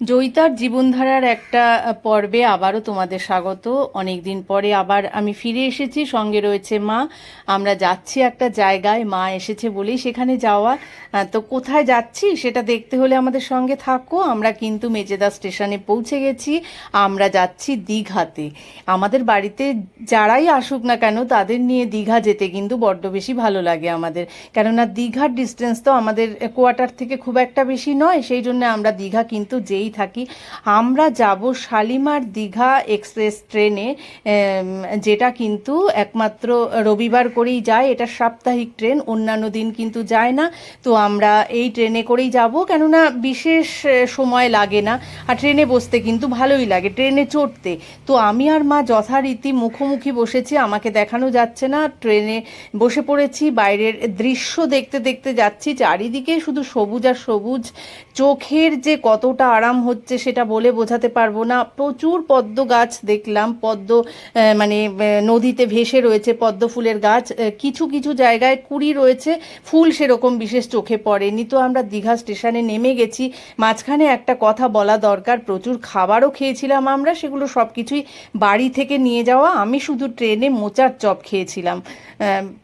জয়িতার জীবনধারার একটা পর্বে আবারও তোমাদের স্বাগত। অনেক দিন পরে আবার আমি ফিরে এসেছি, সঙ্গে রয়েছে মা। আমরা যাচ্ছি একটা জায়গায়, মা এসেছে বলেই সেখানে যাওয়া। তো কোথায় যাচ্ছি সেটা দেখতে হলে আমাদের সঙ্গে থাকো। আমরা কিন্তু মেজেদা স্টেশনে পৌঁছে গেছি, আমরা যাচ্ছি দীঘাতে। আমাদের বাড়িতে যারাই আসুক না কেন, তাদের নিয়ে দীঘা যেতে কিন্তু বড্ড বেশি ভালো লাগে আমাদের। কেননা দীঘার ডিস্টেন্স তো আমাদের কোয়ার্টার থেকে খুব একটা বেশি নয়, সেই জন্য আমরা দীঘা কিন্তু যেই থাকি। আমরা যাব শালিমার দীঘা এক্সপ্রেস ট্রেনে যেটা কিন্তু একমাত্র রবিবার করেই যায়, এটা সাপ্তাহিক ট্রেন, অন্যান্য দিন কিন্তু যায় না। তো আমরা এই ট্রেনে করেই যাব, কেননা বিশেষ সময় লাগে না। আর ট্রেনে বসতে কিন্তু ভালোই লাগে, ট্রেনে চড়তে। তো আমি আর মা যথারীতি মুখোমুখি বসেছি, আমাকে দেখানো যাচ্ছে না। ট্রেনে বসে পড়েছি, বাইরের দৃশ্য দেখতে দেখতে যাচ্ছি, চারিদিকে শুধু সবুজ আর সবুজ। চোখের যে কতটা আরাম হচ্ছে সেটা বলে বোঝাতে পারব না। প্রচুর পদ্ম গাছ দেখলাম। পদ্ম মানে নদীতে ভেসে রয়েছে পদ্ম ফুলের গাছ। কিছু কিছু জায়গায় কুড়ি রয়েছে। ফুল সেরকম বিশেষ চোখে পড়েনি। তো আমরা দীঘা স্টেশনে নেমে গেছি। মাঝখানে একটা কথা বলা দরকার। প্রচুর খাবারও খেয়েছিলাম আমরা। সেগুলো সব কিছুই বাড়ি থেকে নিয়ে যাওয়া। আমি শুধু ট্রেনে মোচার চপ খেয়েছিলাম।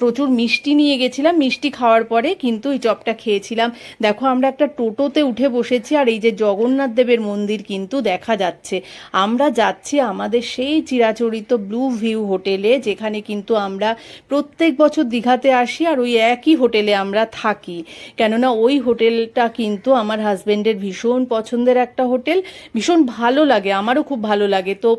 প্রচুর মিষ্টি নিয়ে গেছিলাম। মিষ্টি খাওয়ার পরে কিন্তু ওই চপটা খেয়েছিলাম। দেখো, আমরা একটা টোটোতে উঠে বসেছি। আর এই যে জগন্নাথ দেবের মন্দির কিন্তু দেখা যাচ্ছে। আমরা যাচ্ছি আমাদের সেই চিরাচরিত ব্লু ভিউ হোটেলে, যেখানে কিন্তু আমরা প্রত্যেক বছর দীঘাতে আসি আর ওই একই হোটেলে আমরা থাকি। কেননা ওই হোটেলটা কিন্তু আমার হাজব্যান্ডের ভীষণ পছন্দের একটা হোটেল। ভীষণ ভালো লাগে, আমারও খুব ভালো লাগে। তো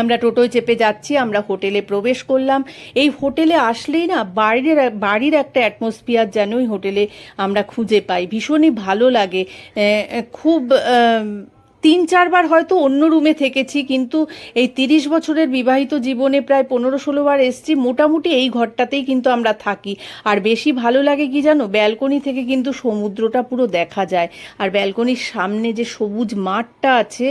আমরা টোটোয় চেপে যাচ্ছি, আমরা হোটেলে প্রবেশ করলাম। এই হোটেলে আসলেই না বাড়ির বাড়ির একটা অ্যাটমসফিয়ার যেন ওই হোটেলে আমরা খুঁজে পাই। ভীষণই ভালো লাগে। খুব তিন, চারবার হয়তো অন্য রুমে থেকেছি, কিন্তু এই তিরিশ বছরের বিবাহিত জীবনে প্রায় পনেরো, ষোলো বার এসছি, মোটামুটি এই ঘরটাতেই কিন্তু আমরা থাকি। আর বেশি ভালো লাগে কি জানো, ব্যালকনি থেকে কিন্তু সমুদ্রটা পুরো দেখা যায়। আর ব্যালকনির সামনে যে সবুজ মাঠটা আছে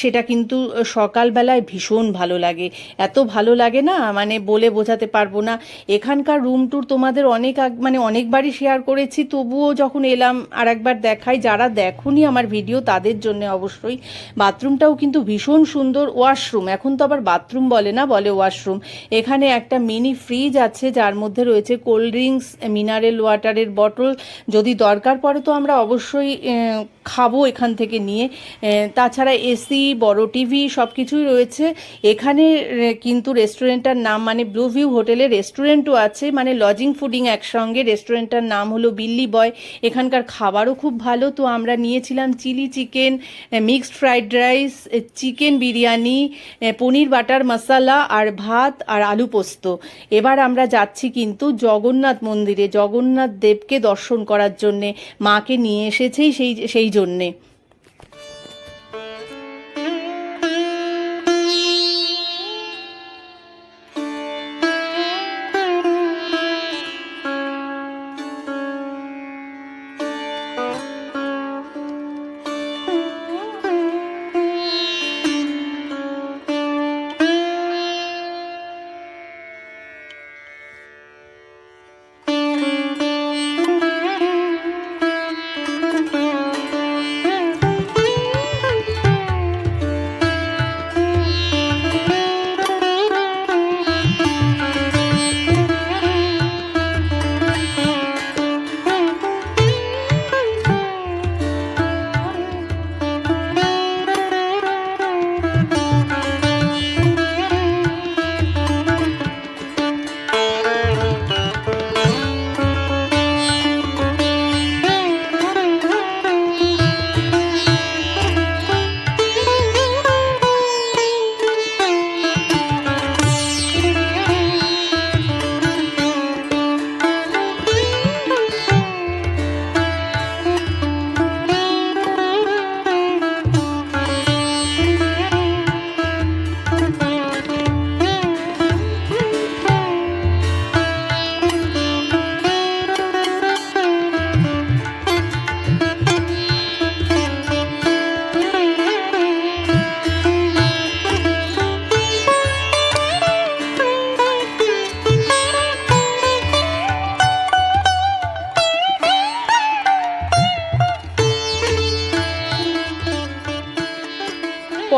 সেটা কিন্তু সকালবেলায় ভীষণ ভালো লাগে। এত ভালো লাগে না মানে বলে বোঝাতে পারব না। এখানকার রুম ট্যুর তোমাদের অনেক মানে অনেকবারই শেয়ার করেছি, তবুও যখন এলাম আর একবার দেখাই, যারা দেখুনি আমার ভিডিও তাদের জন্য অবশ্যই। বাথরুমটাও কিন্তু ভীষণ সুন্দর ওয়াশরুম। এখন তো আবার বাথরুম বলে না, বলে ওয়াশরুম। এখানে একটা মিনি ফ্রিজ আছে, যার মধ্যে রয়েছে কোল্ড ড্রিঙ্কস, মিনারেল ওয়াটারের বটল। যদি দরকার পড়ে তো আমরা অবশ্যই খাব এখান থেকে নিয়ে। তাছাড়া এসি, বড় টিভি সব কিছুই রয়েছে। এখানে কিন্তু রেস্টুরেন্টটার নাম মানে ব্লু ভিউ হোটেলে রেস্টুরেন্টও আছে। মানে লজিং ফুডিং একসঙ্গে। রেস্টুরেন্টটার নাম হলো বিল্লি বয়। এখানকার খাবারও খুব ভালো। তো আমরা নিয়েছিলাম chilli chicken mixed fried rice chicken biryani paneer butter masala আর ভাত আর আলু পোস্ত। এবার আমরা যাচ্ছি কিন্তু জগন্নাথ মন্দিরে। জগন্নাথ দেবকে দর্শন করার জন্যে। মাকে নিয়ে এসেছেই সেই সেই জন্যে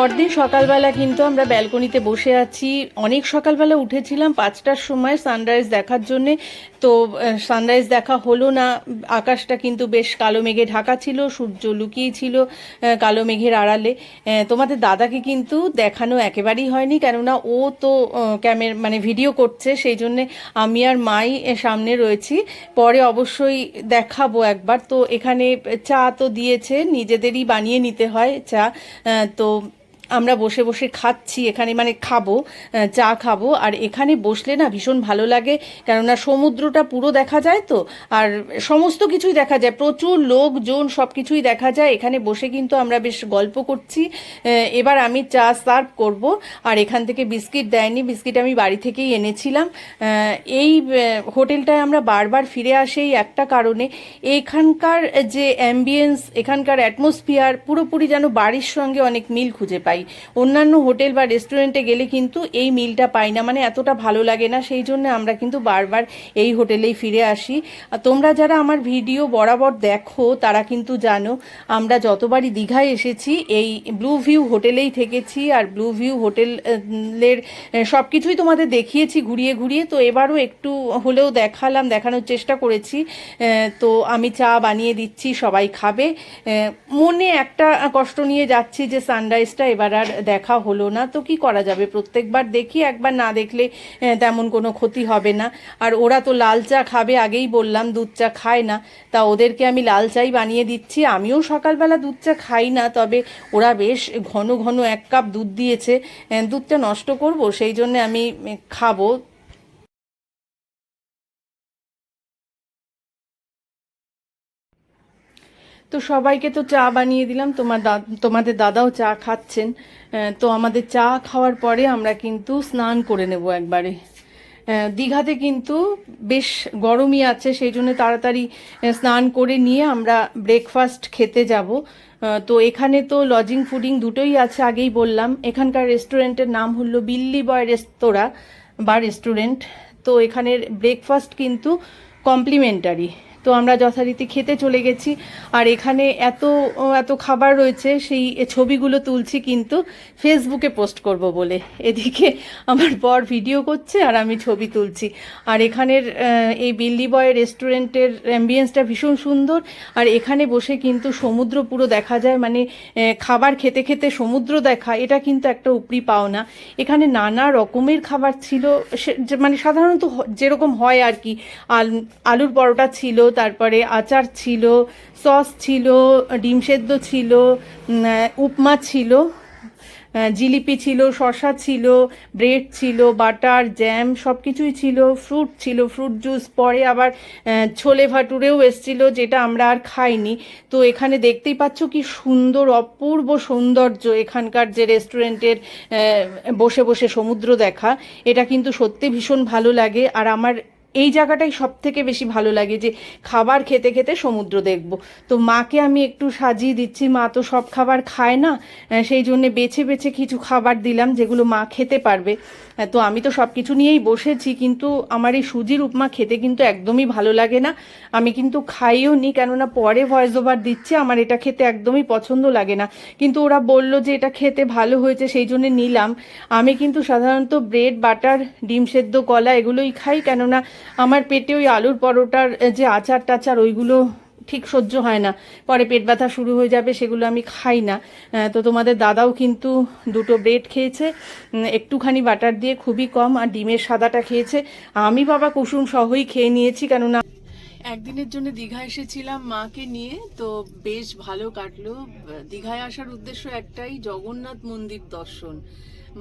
পরদিন সকালবেলা কিন্তু আমরা ব্যালকনিতে বসে আছি। অনেক সকালবেলা উঠেছিলাম পাঁচটার সময় সানরাইজ দেখার জন্যে। তো সানরাইজ দেখা হলো না। আকাশটা কিন্তু বেশ কালো মেঘে ঢাকা ছিল, সূর্য লুকিয়ে ছিল কালো মেঘের আড়ালে। তোমাদের দাদাকে কিন্তু দেখানো একেবারেই হয়নি, কেননা ও তো ক্যামের মানে ভিডিও করছে, সেই জন্যে আমি আর মাই সামনে রয়েছি। পরে অবশ্যই দেখাবো একবার। তো এখানে চা তো দিয়েছে, নিজেদেরই বানিয়ে নিতে হয় চা। তো আমরা বসে বসে খাচ্ছি, এখানে মানে খাব চা খাব, আর এখানে বসলে না ভীষণ ভালো লাগে, কেননা সমুদ্রটা পুরো দেখা যায় তো, আর সমস্ত কিছুই দেখা যায়, প্রচুর লোকজন সব কিছুই দেখা যায়, এখানে বসে কিন্তু আমরা বেশ গল্প করছি এবার আমি চা সার্ভ করব, আর এখান থেকে বিস্কিট দেয়নি, বিস্কিট আমি বাড়ি থেকেই এনেছিলাম এই হোটেলটায় আমরা বারবার ফিরে আসি একটা কারণে, এখানকার যে অ্যাম্বিয়েন্স এখানকার অ্যাটমসফিয়ার পুরোপুরি যেন বাড়ির সঙ্গে অনেক মিল খুঁজে পাই। অন্যান্য হোটেল বা রেস্টুরেন্টে গেলে কিন্তু এই মিলটা পাই না মানে এতটা ভালো লাগে না, সেই জন্য আমরা কিন্তু বারবার এই হোটেলেই ফিরে আসি। তোমরা যারা আমার ভিডিও বরাবর দেখো, তারা কিন্তু জানো, আমরা যতবারই দীঘায় এসেছি, এই ব্লু ভিউ হোটেলেই থেকেছি, আর ব্লু ভিউ হোটেলের সব কিছুই তোমাদের দেখিয়েছি ঘুরিয়ে ঘুরিয়ে, তো এবারও একটু হলেও দেখালাম, দেখানোর চেষ্টা করেছি। তো আমি চা বানিয়ে দিচ্ছি, সবাই খাবে। মনে একটা কষ্ট নিয়ে যাচ্ছি যে সানরাইজটা এবার আর দেখা হলো না। তো কি করা যাবে? প্রত্যেকবার দেখি, একবার না দেখলে তেমন কোনো ক্ষতি হবে না। আর ওরা তো লাল চা খাবে, আগেই বললাম দুধ চা খায় না। তা ওদেরকে আমি লাল চাই বানিয়ে দিচ্ছি। আমিও সকালবেলা দুধ চা খাই না, তবে ওরা বেশ ঘন ঘন এক কাপ দুধ দিয়েছে। দুধটা নষ্ট করব, সেই জন্য আমি খাব। তো সবাইকে তো চা বানিয়ে দিলাম। তোমার তোমাদের দাদাও চা খাচ্ছেন। তো আমাদের চা খাওয়ার পরে আমরা কিন্তু স্নান করে নেব একবারে। দীঘাতে কিন্তু বেশ গরমই আছে, সেই জন্য তাড়াতাড়ি স্নান করে নিয়ে আমরা ব্রেকফাস্ট খেতে যাব। তো এখানে তো লজিং ফুডিং দুটোই আছে আগেই বললাম। এখানকার রেস্টুরেন্টের নাম হলো বিল্লি বয় রেস্তোরাঁ বা রেস্টুরেন্ট তো এখানের ব্রেকফাস্ট কিন্তু কমপ্লিমেন্টারি তো আমরা যথারীতি খেতে চলে গেছি। আর এখানে এত এত খাবার রয়েছে, সেই ছবিগুলো তুলছি কিন্তু ফেসবুকে পোস্ট করব বলে। এদিকে আমার বর ভিডিও করছে আর আমি ছবি তুলছি। আর এখানের এই বিল্লি বয় রেস্টুরেন্টের অ্যাম্বিয়েন্সটা ভীষণ সুন্দর। আর এখানে বসে কিন্তু সমুদ্র পুরো দেখা যায় মানে খাবার খেতে খেতে সমুদ্র দেখা, এটা কিন্তু একটা উপরি পাওনা। এখানে নানা রকমের খাবার ছিল মানে সাধারণত যেরকম হয় আর কি, আল- আলুর পরোটা ছিল তারপরে আচার ছিল, সস ছিল, ডিম সেদ্ধ ছিল উপমা ছিল জিলিপি ছিল, শসা ছিল, ব্রেড ছিল, বাটার জ্যাম সব কিছুই ছিল ফ্রুট ছিল ফ্রুট জুস পরে আবার ছোলে ভাটুরেও এসছিল যেটা আমরা আর খাইনি। তো এখানে দেখতেই পাচ্ছ কি সুন্দর, অপূর্ব সৌন্দর্য এখানকার যে রেস্টুরেন্টের বসে বসে সমুদ্র দেখা। এটা কিন্তু সত্যি ভীষণ ভালো লাগে। আর আমার এই জায়গাটাই সব থেকে বেশি ভালো লাগে যে খাবার খেতে খেতে সমুদ্র দেখব। তো মাকে আমি একটু সাজিয়ে দিচ্ছি, মা তো সব খাবার খায় না সেই জন্য বেছে বেছে কিছু খাবার দিলাম যেগুলো মা খেতে পারবে। তো আমি তো সব কিছু নিয়েই বসেছি, কিন্তু আমার এই সুজির উপমা খেতে কিন্তু একদমই ভালো লাগে না। আমি কিন্তু খাইও নি, কেননা পরে ভয়েস ওভার দিচ্ছে, আমার এটা খেতে একদমই পছন্দ লাগে না। কিন্তু ওরা বলল যে এটা খেতে ভালো হয়েছে, সেই জন্য নিলাম। আমি কিন্তু সাধারণত ব্রেড বাটার ডিম সেদ্ধ, কলা এগুলোই খাই, কেননা আমার পেটে ওই আলুর পরোটার যে আচার টাচার, ওইগুলো ঠিক সহ্য হয় না। পরে পেট ব্যথা শুরু হয়ে যাবে, সেগুলো আমি খাই না। তো তোমাদের দাদাও কিন্তু দুটো ব্রেড খেয়েছে একটুখানি বাটার দিয়ে খুবই কম, আর ডিমের সাদাটা খেয়েছে। আমি বাবা কুসুম সহই খেয়ে নিয়েছি, কেননা একদিনের জন্য দীঘা এসেছিলাম মাকে নিয়ে, তো বেশ ভালো কাটলো। দীঘায় আসার উদ্দেশ্য একটাই, জগন্নাথ মন্দির দর্শন।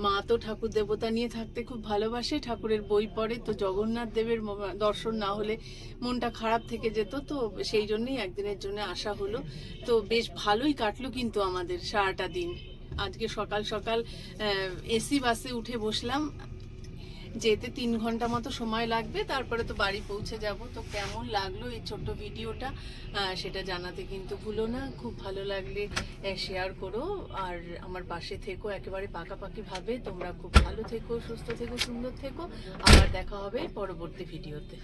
মা তো ঠাকুর দেবতা নিয়ে থাকতে খুব ভালোবাসে, ঠাকুরের বই পড়ে, তো জগন্নাথ দেবের দর্শন না হলে মনটা খারাপ থেকে যেত, তো সেই জন্যই একদিনের জন্য আসা হলো। তো বেশ ভালোই কাটলো কিন্তু আমাদের সারাটা দিন। আজকে সকাল সকাল এসি বাসে উঠে বসলাম। যেতে তিন ঘণ্টা মতো সময় লাগবে, তারপরে তো বাড়ি পৌঁছে যাব। তো কেমন লাগল এই ছোট্ট ভিডিওটা? সেটা জানাতে কিন্তু ভুলো না। খুব ভালো লাগলে শেয়ার করো। আর আমার পাশে থেকো, একেবারে পাকাপাকিভাবে তোমরা খুব ভালো থেকো, সুস্থ থেকো, সুন্দর থেকো। আবার দেখা হবে পরবর্তী ভিডিওতে।